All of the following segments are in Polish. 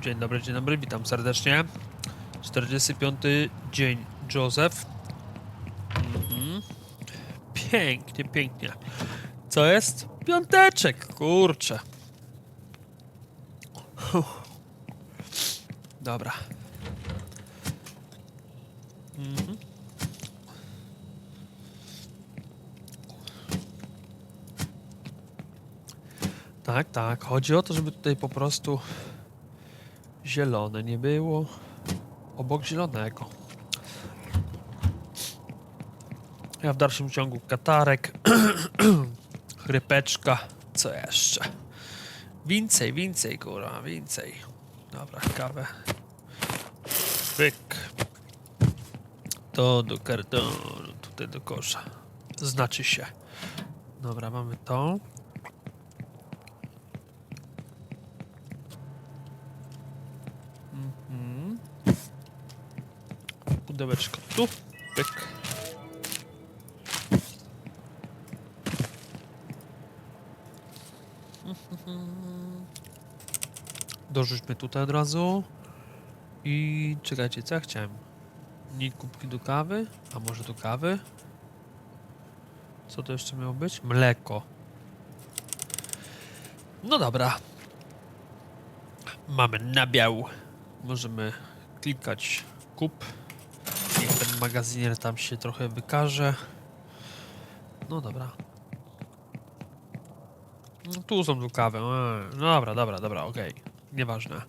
Dzień dobry, dzień dobry, witam serdecznie. 45 dzień, Józef. Mhm. Pięknie, pięknie. Co jest? Piąteczek, kurczę. Uff. Dobra. Mhm. Tak, tak. Chodzi o to, żeby tutaj po prostu zielone nie było obok zielonego. Ja w dalszym ciągu katarek, chrypeczka, co jeszcze? Więcej, więcej, kurwa, więcej. Dobra, kawę. Pyk. To do kartonu, tutaj do kosza. Znaczy się. Dobra, mamy to. Mhm. Pudełeczko tu. Pyk. Dorzućmy tutaj od razu. I czekajcie, co ja chciałem? Nie kubki do kawy? A może do kawy? Co to jeszcze miało być? Mleko. No dobra. Mamy nabiał. Możemy klikać kup. Magazynier tam się trochę wykaże. No dobra. No, tu są tu kawy. Eee, No dobra, dobra, dobra, okej. Nieważne.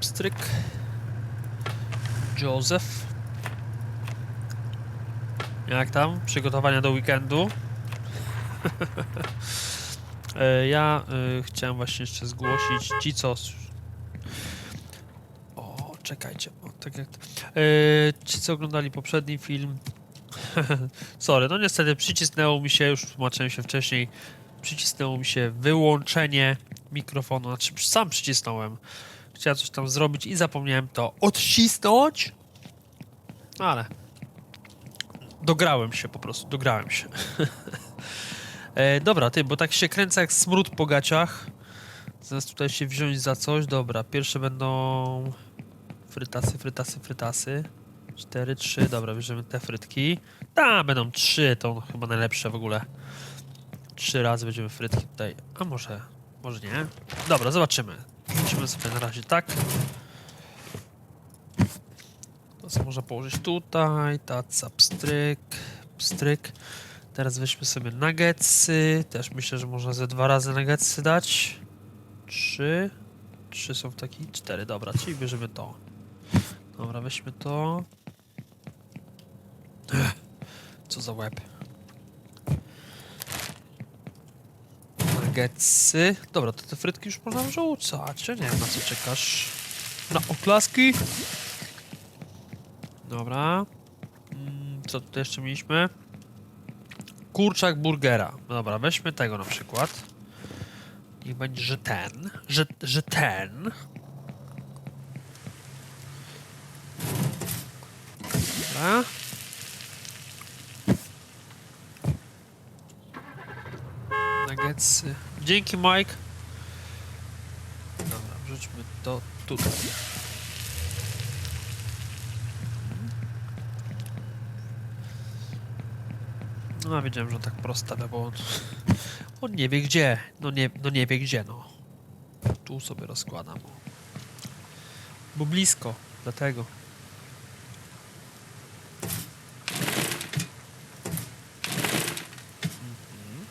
Pstryk. Joseph. Jak tam? Przygotowania do weekendu? E, Ja y, chciałem właśnie jeszcze zgłosić ci, co. czekajcie, tak jak. E, ci, co oglądali poprzedni film. Sorry, no niestety przycisnęło mi się, już tłumaczyłem się wcześniej, przycisnęło mi się wyłączenie mikrofonu, znaczy sam przycisnąłem. Chciałem coś tam zrobić i zapomniałem to odcisnąć. Ale. Dograłem się po prostu, dograłem się. E, dobra, ty, bo tak się kręcę jak smród po gaciach. Zamiast tutaj się wziąć za coś. Dobra, pierwsze będą frytasy, frytasy, frytasy. Cztery, trzy, dobra, bierzemy te frytki. Ta, będą trzy, to chyba najlepsze w ogóle. Trzy razy będziemy frytki tutaj. A może, może nie? Dobra, zobaczymy. Lecimy sobie na razie tak. To co można położyć tutaj. Taca, pstryk, pstryk. Teraz weźmy sobie nuggetsy. Też myślę, że można ze dwa razy nuggetsy dać. Trzy. Trzy są w takiej. Cztery, dobra, czyli bierzemy to. Dobra, weźmy to. Co za łeb. Nuggetsy. Dobra, to te frytki już można wrzucać. Ja nie wiem, na co czekasz. Na oklaski? Dobra. Mm, Co tutaj jeszcze mieliśmy? Kurczak burgera. Dobra, weźmy tego na przykład. Niech będzie, że ten. Że, że ten. Dobra. Nuggetsy. Dzięki, Mike. Dobra, wrzućmy to tutaj. No, wiedziałem, że on tak prosta, bo on, on nie wie gdzie. No nie, no nie wie gdzie, no. Tu sobie rozkładam. Bo blisko, dlatego. Mhm.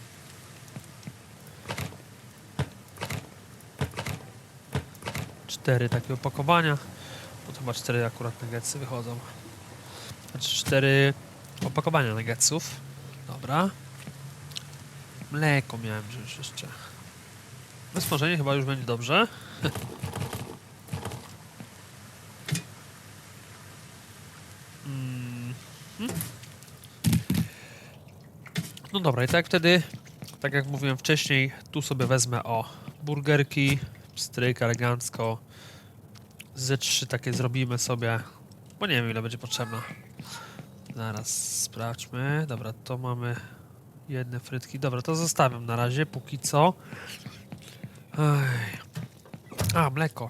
Cztery takie opakowania. Bo to chyba cztery akurat nuggetsy wychodzą. Znaczy cztery opakowania nuggetsów. Dobra. Mleko miałem wziąć jeszcze. Wysmażenie chyba już będzie dobrze. Mhm. No dobra, i tak wtedy, tak jak mówiłem wcześniej, tu sobie wezmę o burgerki, stryk elegancko. Ze trzy takie zrobimy sobie, bo nie wiem ile będzie potrzebna. Zaraz sprawdźmy. Dobra, to mamy Jedne frytki. Dobra, to zostawiam na razie, póki co. Ej. A, mleko.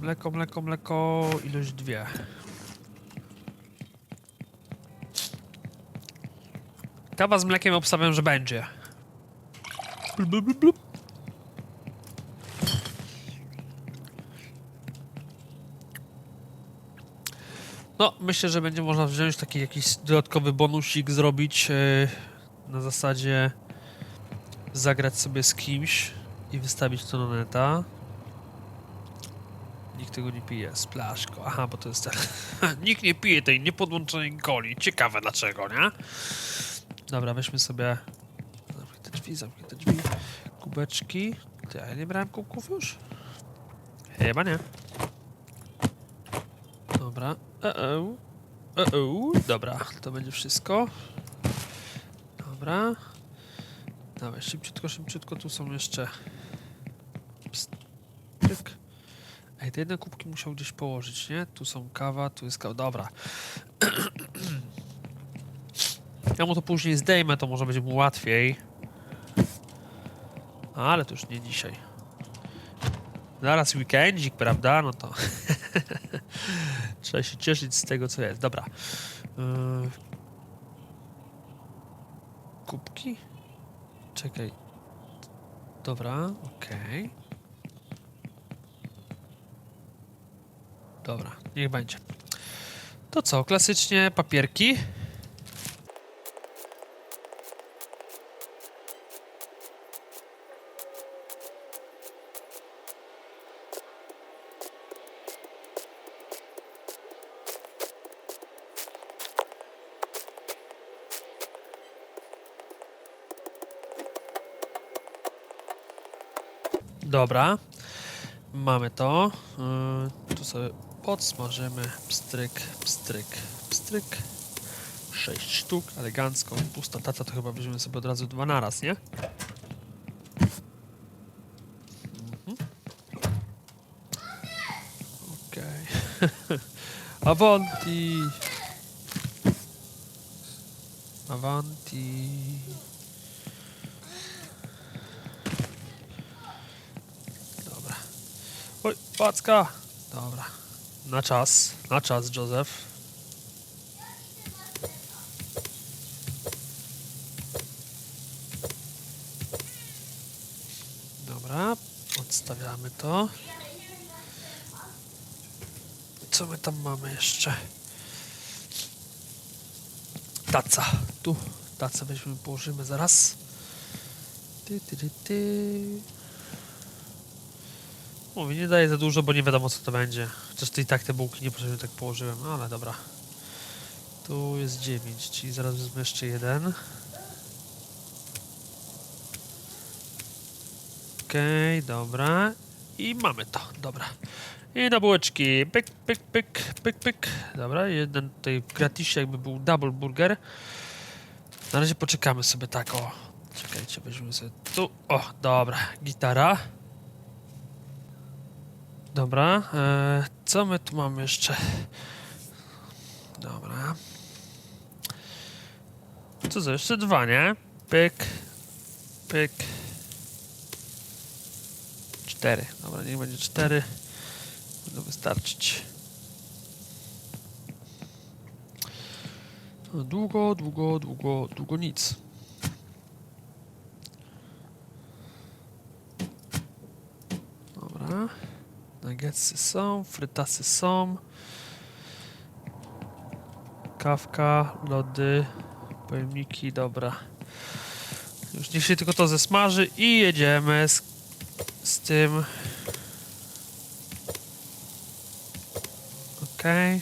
Mleko, mleko, mleko. Ilość dwie. Kawa z mlekiem obstawiam, że będzie. Blub, blub, blub, myślę, że będzie można wziąć taki jakiś dodatkowy bonusik, zrobić e, na zasadzie zagrać sobie z kimś i wystawić to na neta. Nikt tego nie pije. Splaszko. Aha, bo to jest ten. Nikt nie pije tej niepodłączonej coli. Ciekawe dlaczego, nie? Dobra, weźmy sobie. Zamknij te drzwi, zamknij te drzwi. Kubeczki. Ty, ja nie brałem kubków już? Chyba nie. Dobra. Uh-oh. Dobra, to będzie wszystko. Dobra. Dawaj, szybciutko, szybciutko. Tu są jeszcze... Pstryk. Ej, te jedne kubki musiał gdzieś położyć, nie? Tu są kawa, tu jest kawa. Dobra. Ja mu to później zdejmę, to może będzie mu łatwiej. Ale to już nie dzisiaj. Zaraz weekendzik, prawda? No to... Trzeba się cieszyć z tego, co jest. Dobra. Yy... Kubki? Czekaj. Dobra, okej. Dobra, niech będzie. To co, klasycznie papierki. Dobra. Mamy to. Yy, tu sobie podsmażymy. Pstryk, pstryk, pstryk. Sześć sztuk, elegancko. Pusta tata to chyba weźmiemy sobie od razu dwa naraz, nie? Mhm. Okej. Avanti! Avanti! Dobra. Oj, packa! Dobra. Na czas, na czas, Joseph. Dobra, odstawiamy to. Co my tam mamy jeszcze? Taca. Tu tacę weźmiemy, położymy zaraz. Ty, ty, ty, ty. Mówię, nie daję za dużo, bo nie wiadomo co to będzie. Chociaż to i tak te bułki niepotrzebnie tak położyłem, no ale dobra. Tu jest 9, czyli zaraz wezmę jeszcze jeden. Okej, dobra. I mamy to, dobra. I na bułeczki. Pyk, pyk, pyk, pyk, pyk. Dobra, jeden tutaj gratisie jakby był double burger. Na razie poczekamy sobie tak, o. Czekajcie, weźmiemy sobie tu. O, dobra, gitara. Dobra, e, co my tu mamy jeszcze? Dobra. Co za jeszcze dwa, nie? Pyk, pyk. Cztery. Dobra, niech będzie cztery. Będą wystarczyć. No, Długo, długo, długo, długo nic. Dobra. Nuggetsy są, frytasy są. Kawka, lody, pojemniki, dobra. Już niech się tylko to zesmaży i jedziemy z, z tym. Okej.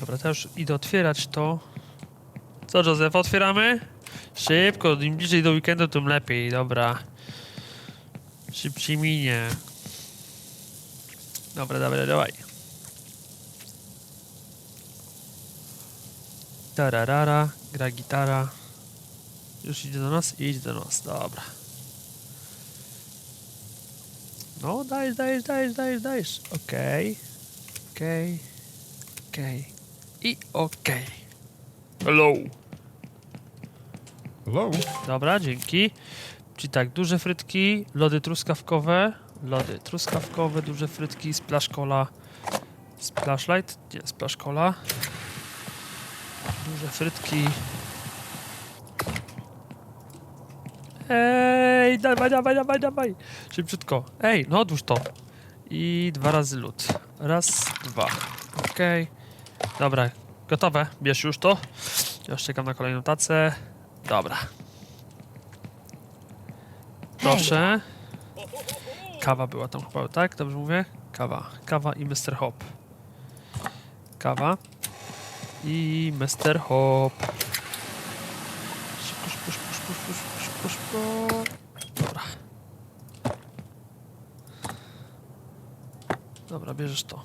Dobra, teraz idę otwierać to. Co, Józef, otwieramy? Szybko, im bliżej do weekendu, tym lepiej, dobra. Szybciej minie. Dobra, dobra, dawaj. Tararara, gra gitara. Już idzie do nas? Idź do nas, dobra. No, dajesz, dajesz, dajesz, dajesz, dajesz. Okej. Okej. Okej. I okej. Hello. Hello? Dobra, dzięki. Czyli tak, duże frytki, lody truskawkowe, lody truskawkowe, duże frytki, splash cola, splash light, nie, splash cola, duże frytki. Ej, dawaj, dawaj, dawaj, dawaj, szybciutko. Ej, no odłóż to. I dwa razy lód. Raz, dwa. Okej. Dobra, gotowe. Bierz już to. Ja już czekam na kolejną tacę. Dobra. Proszę. Kawa była tam chyba, tak? Dobrze mówię? Kawa. Kawa i Mr. Hop. Kawa. I Mr. Hop. Szybko, szybko, szybko, szybko, szybko, szybko, szybko. Dobra. Dobra, bierzesz to.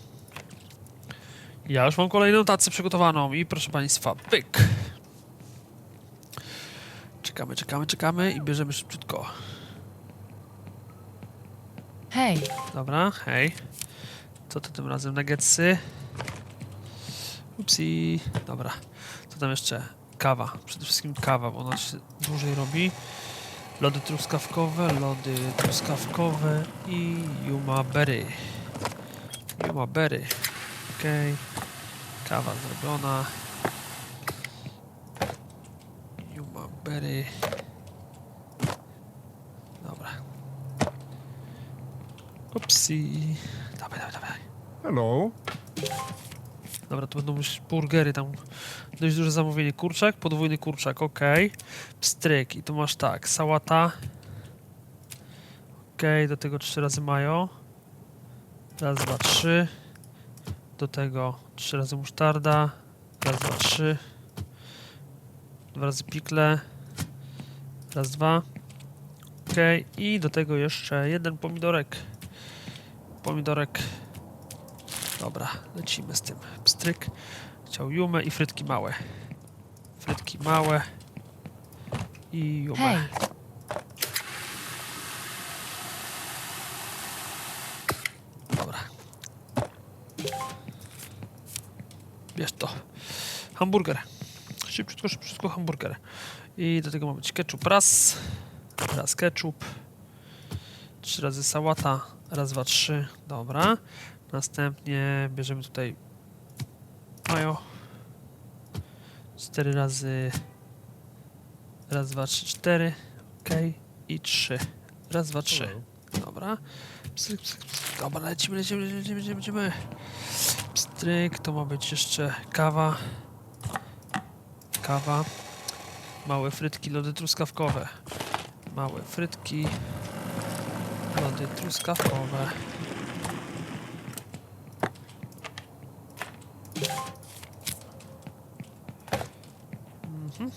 Ja już mam kolejną tacę przygotowaną i proszę Państwa, pyk. Czekamy, czekamy, czekamy i bierzemy szybciutko. Hej, Dobra, hej. Co to tym razem? Nuggetsy. Upsi. Dobra. Co tam jeszcze? Kawa. Przede wszystkim kawa, bo ona się dłużej robi. Lody truskawkowe, lody truskawkowe i Yuma Berry. Yuma Berry. Okej. Kawa zrobiona. Yuma Berry. Dobra. Upsi. Dawaj, dawaj, dawaj. Hello? Dobra, to będą już burgery tam. Dość duże zamówienie. Kurczak, podwójny kurczak, ok. Pstryk. I tu masz tak, sałata. Ok, do tego trzy razy mayo. Raz, dwa, trzy. Do tego trzy razy musztarda. Raz, dwa, trzy. Dwa razy pikle. Raz, dwa. Ok, i do tego jeszcze jeden pomidorek. Pomidorek. Dobra, lecimy z tym. Pstryk. Chciał jumę i frytki małe. Frytki małe. I jumę. hej, Dobra. Bierz to. Hamburger. Szybciutko, szybciutko hamburger. I do tego ma być ketchup raz. Raz ketchup. Trzy razy sałata. Raz, dwa, trzy. Dobra. Następnie bierzemy tutaj mayo. Cztery razy. Raz, dwa, trzy, cztery. Ok. I trzy. Raz, dwa, trzy. Dobra. Pstryk, pstryk, pstryk. Dobra, lecimy, lecimy, lecimy, lecimy, lecimy. Pstryk, to ma być jeszcze kawa. Kawa. Małe frytki, lody truskawkowe. Małe frytki. Lody truskawkowe. Mhm.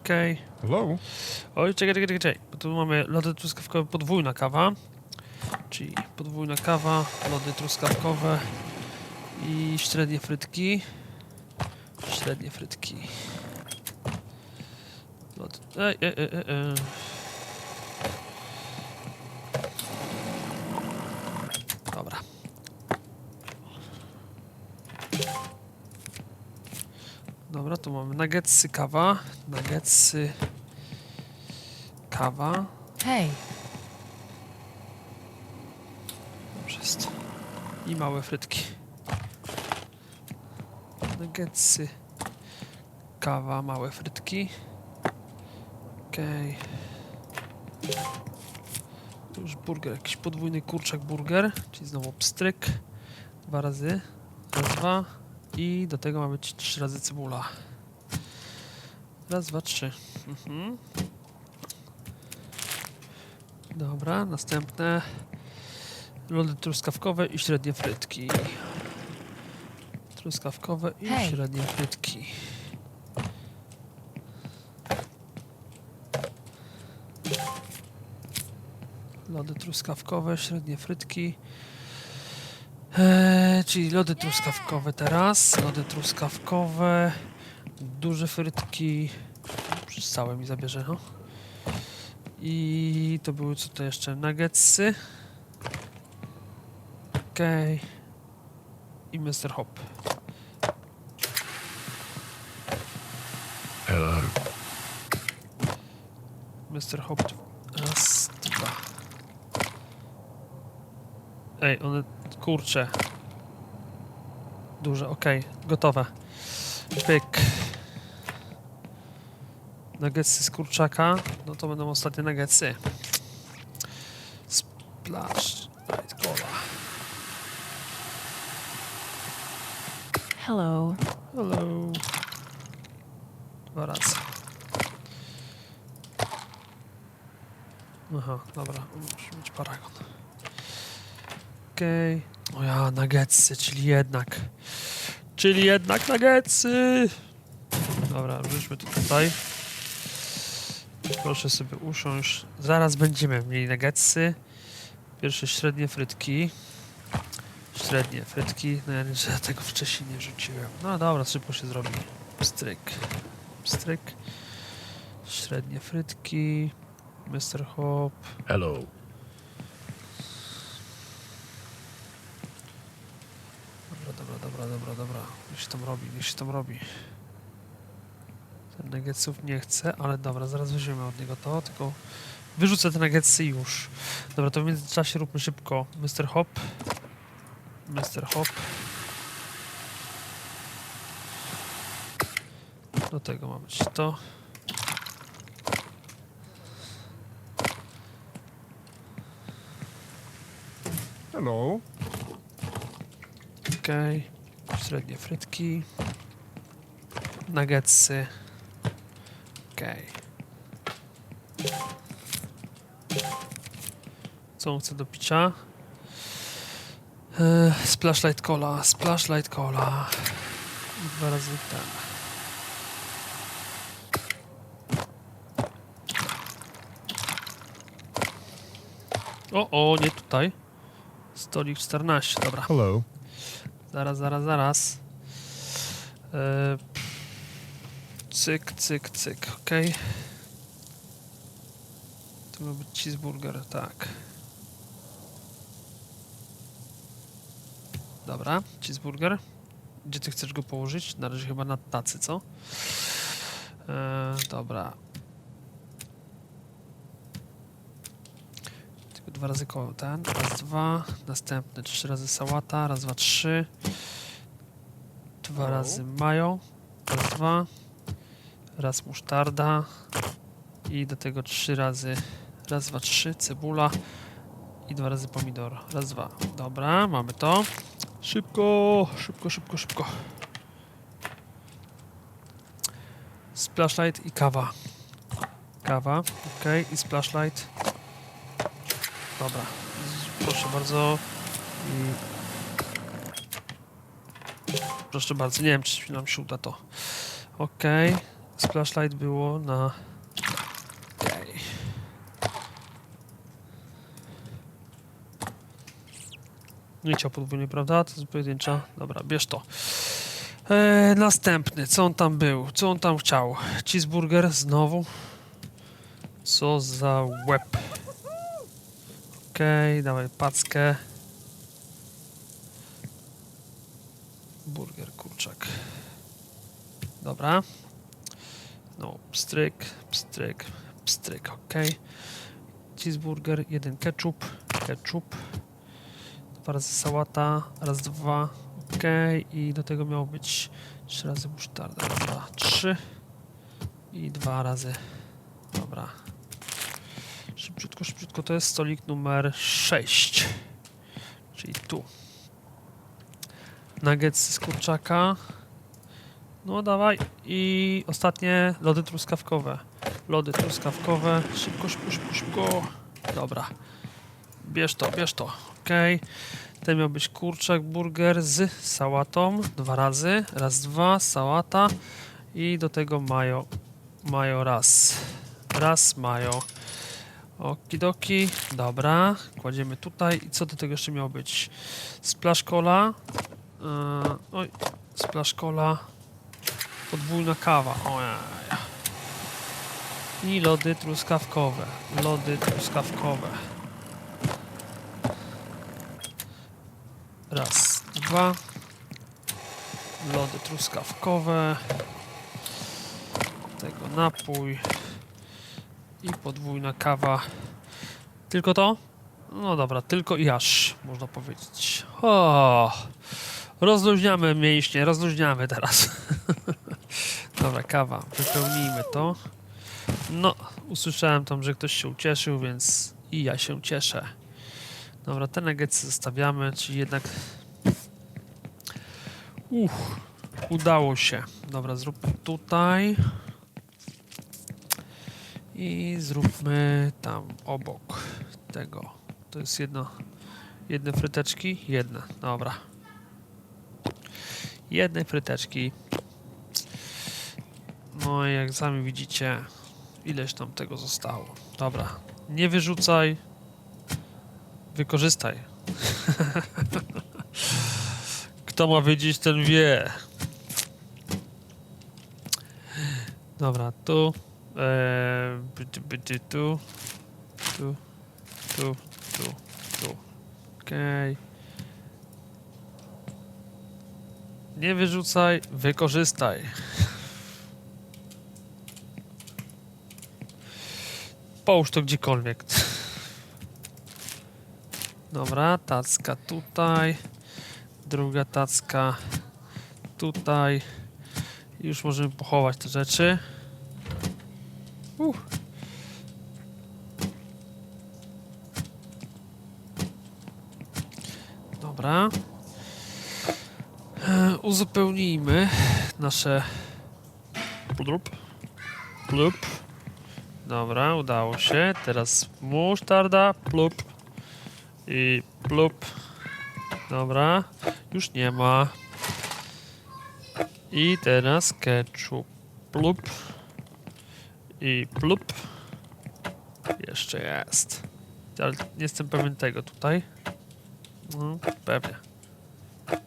Okej. Hello? Oj, czekaj, czekaj, czekaj, czekaj, bo tu mamy lody truskawkowe, podwójna kawa, czyli podwójna kawa, lody truskawkowe i średnie frytki, średnie frytki. Lody, ej, ej, ej, ej, ej. Dobra. Dobra, tu mamy nuggetsy, kawa, nuggetsy, kawa. hej, Dobrze jest. I małe frytki. Nuggetsy. Kawa, małe frytki. Okej. Tu Już burger, jakiś podwójny kurczak burger, czyli znowu pstryk. Dwa razy. Raz, dwa. I do tego ma być trzy razy cebula. Raz, dwa, trzy. Mhm. Dobra, następne. Lody truskawkowe i średnie frytki. Truskawkowe i Hej. średnie frytki. Lody truskawkowe, średnie frytki. Eee, czyli lody truskawkowe teraz. Lody truskawkowe. Duże frytki. Całe mi zabierze, no. I to były co to jeszcze? Nuggetsy. Okej. I Mr. Hop. Hello? Mr. Hop. Raz, dwa. Ej, one... Kurcze. Duże, okej. Gotowe. Pyk. Nuggetsy z kurczaka. No to będą ostatnie nuggetsy. Splash. Light cola. Hello. Hello. Dwa razy. Aha, dobra, musi być paragon. Okej. O ja, nuggetsy, czyli jednak. Czyli jednak nuggetsy! Dobra, wrzućmy to tutaj. Proszę sobie usiąść. Zaraz będziemy mieli nuggetsy. Pierwsze średnie frytki. Średnie frytki. No ja nie, tego wcześniej nie rzuciłem. No dobra, szybko się zrobi. Stryk. Stryk. Średnie frytki. Mr. Hop. Hello. Dobra, dobra, dobra, dobra, dobra. Niech się tam robi, niech się tam robi. Ten nuggetsów nie chce, ale dobra, zaraz weźmiemy od niego to, tylko wyrzucę te nuggetsy już. Dobra, to w międzyczasie róbmy szybko. Mr. Hop. Mr. Hop. Do tego ma być to. Hello. Okej. Średnie frytki. Nuggetsy. Okej. Co on chce do picia? Eee, splashlight cola, splashlight cola. Dwa razy ten. O, o, nie tutaj. Stolik 14, dobra. Hello. Zaraz, zaraz, zaraz. E, cyk, cyk, cyk, ok. To ma być cheeseburger, tak. Dobra, cheeseburger. Gdzie ty chcesz go położyć? Na razie chyba na tacy, co? E, dobra. Tylko dwa razy koło ten. Raz, dwa. Następny trzy razy sałata. Raz, dwa, trzy. Dwa O. razy mają. Raz, dwa. Raz musztarda. I do tego trzy razy. Raz, dwa, trzy. Cebula. I dwa razy pomidor. Raz, dwa. Dobra, mamy to. Szybko, szybko, szybko, szybko. Splashlight i kawa. Kawa, ok. I splashlight. Dobra, proszę bardzo. I... Proszę bardzo, nie wiem czy nam się uda to. Ok, splashlight było na... Ok. Nie chciał podwójnie, prawda? To jest pojedyncza. Dobra, bierz to. E, następny, co on tam był? Co on tam chciał? Cheeseburger znowu. Co za łeb. Okej, dawaj packę. Burger, kurczak. Dobra. No, pstryk, pstryk, pstryk, okej. Cheeseburger, jeden ketchup, ketchup. Dwa razy sałata, raz, dwa, okej. I do tego miało być trzy razy musztarda, dwa, trzy. I dwa razy, dobra. Szybciutko, szybciutko, to jest stolik numer 6. Czyli tu. Nuggets z kurczaka. No dawaj. I ostatnie lody truskawkowe. Lody truskawkowe. Szybko, szybko, szybko, szybko. Dobra. Bierz to, bierz to. Okej. Ten miał być kurczak, burger z sałatą. Dwa razy. Raz, dwa, sałata. I do tego majo. Majo raz. Raz majo. Okidoki, dobra, kładziemy tutaj i co do tego jeszcze miało być? Splash cola, yy, oj, splash cola, podwójna kawa, ojej. I lody truskawkowe, lody truskawkowe. Raz, dwa, lody truskawkowe, tego napój, I podwójna kawa. Tylko to? No dobra, tylko i aż, można powiedzieć. O, rozluźniamy mięśnie, rozluźniamy teraz. dobra, kawa, wypełnijmy to. No, usłyszałem tam, że ktoś się ucieszył, więc i ja się cieszę. Dobra, te nuggetsy zostawiamy, czyli jednak... Uff, udało się. Dobra, zróbmy tutaj. I zróbmy tam obok tego. To jest jedno. Jedne fryteczki? Jedne. Dobra. Jedne fryteczki. No i jak sami widzicie, ileś tam tego zostało. Dobra. Nie wyrzucaj. Wykorzystaj. Kto ma wiedzieć, ten wie. Dobra, tu. Eee, byty, byty, tu. Tu. Tu. Tu. Tu. Okej. Nie wyrzucaj, wykorzystaj. Połóż to gdziekolwiek. Dobra, tacka tutaj. Druga tacka tutaj. Już możemy pochować te rzeczy. Uff. Dobra. E, Uzupełnijmy nasze plup. Plup. Dobra, udało się. Teraz musztarda, plup. I plup. Dobra. Już nie ma. I teraz ketchup. Plup. I plup. Jeszcze jest. Ale nie jestem pewien tego tutaj. No, pewnie.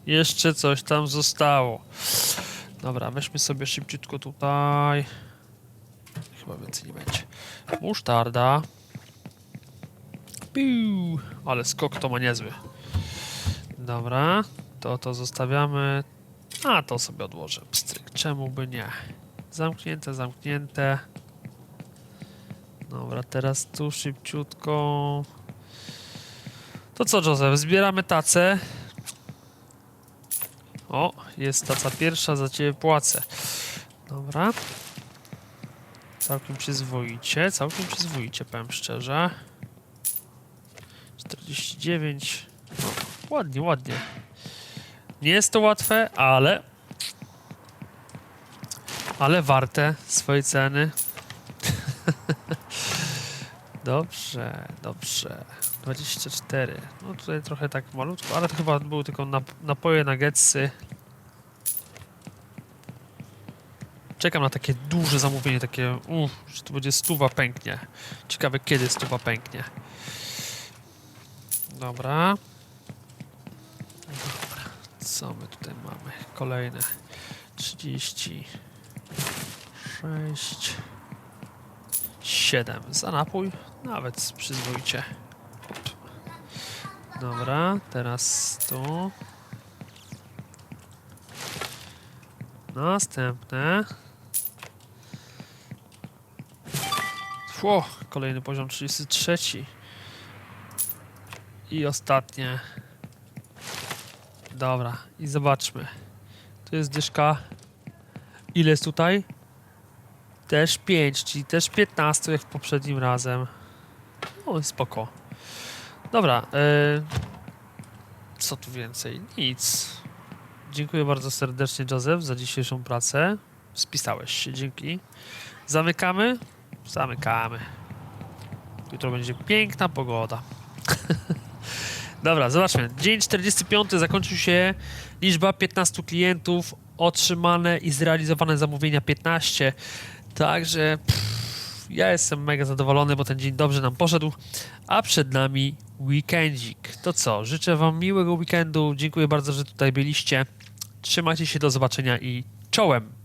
Jeszcze coś tam zostało. Dobra, weźmy sobie szybciutko tutaj. Chyba więcej nie będzie. Musztarda. Piu. Ale skok to ma niezły. Dobra, to to zostawiamy. A, to sobie odłożę. Pstryk, czemu by nie? Zamknięte, zamknięte. Dobra, teraz tu szybciutko. To co, Joseph? Zbieramy tacę. O, jest taca pierwsza, za ciebie płacę. Dobra. Całkiem przyzwoicie, całkiem przyzwoicie, powiem szczerze. 49. No, ładnie, ładnie. Nie jest to łatwe, ale... Ale warte swojej ceny. dobrze, dobrze. 24. No tutaj trochę tak malutko, ale to chyba były tylko nap napoje nuggetsy. Czekam na takie duże zamówienie, takie uff, że to będzie stuwa pęknie. Ciekawe kiedy stuwa pęknie. Dobra. Dobra. Co my tutaj mamy? Kolejne 36 7 za napój. Nawet przyzwoicie. Dobra, teraz tu. Następne. Fło, kolejny poziom 33. I ostatnie. Dobra, i zobaczmy. Tu jest dyszka. Ile jest tutaj? Też 5, czyli też 15 jak poprzednim razem. O, spoko. Dobra, e, co tu więcej? Nic. Dziękuję bardzo serdecznie, Joseph, za dzisiejszą pracę. Spisałeś się, dzięki. Zamykamy? Zamykamy. Jutro będzie piękna pogoda. Dobra, zobaczmy. Dzień 45 zakończył się. Liczba 15 klientów, otrzymane i zrealizowane zamówienia 15. Także pff, ja jestem mega zadowolony, bo ten dzień dobrze nam poszedł, a przed nami weekendzik. To co, życzę Wam miłego weekendu. Dziękuję bardzo, że tutaj byliście. Trzymajcie się, do zobaczenia i czołem!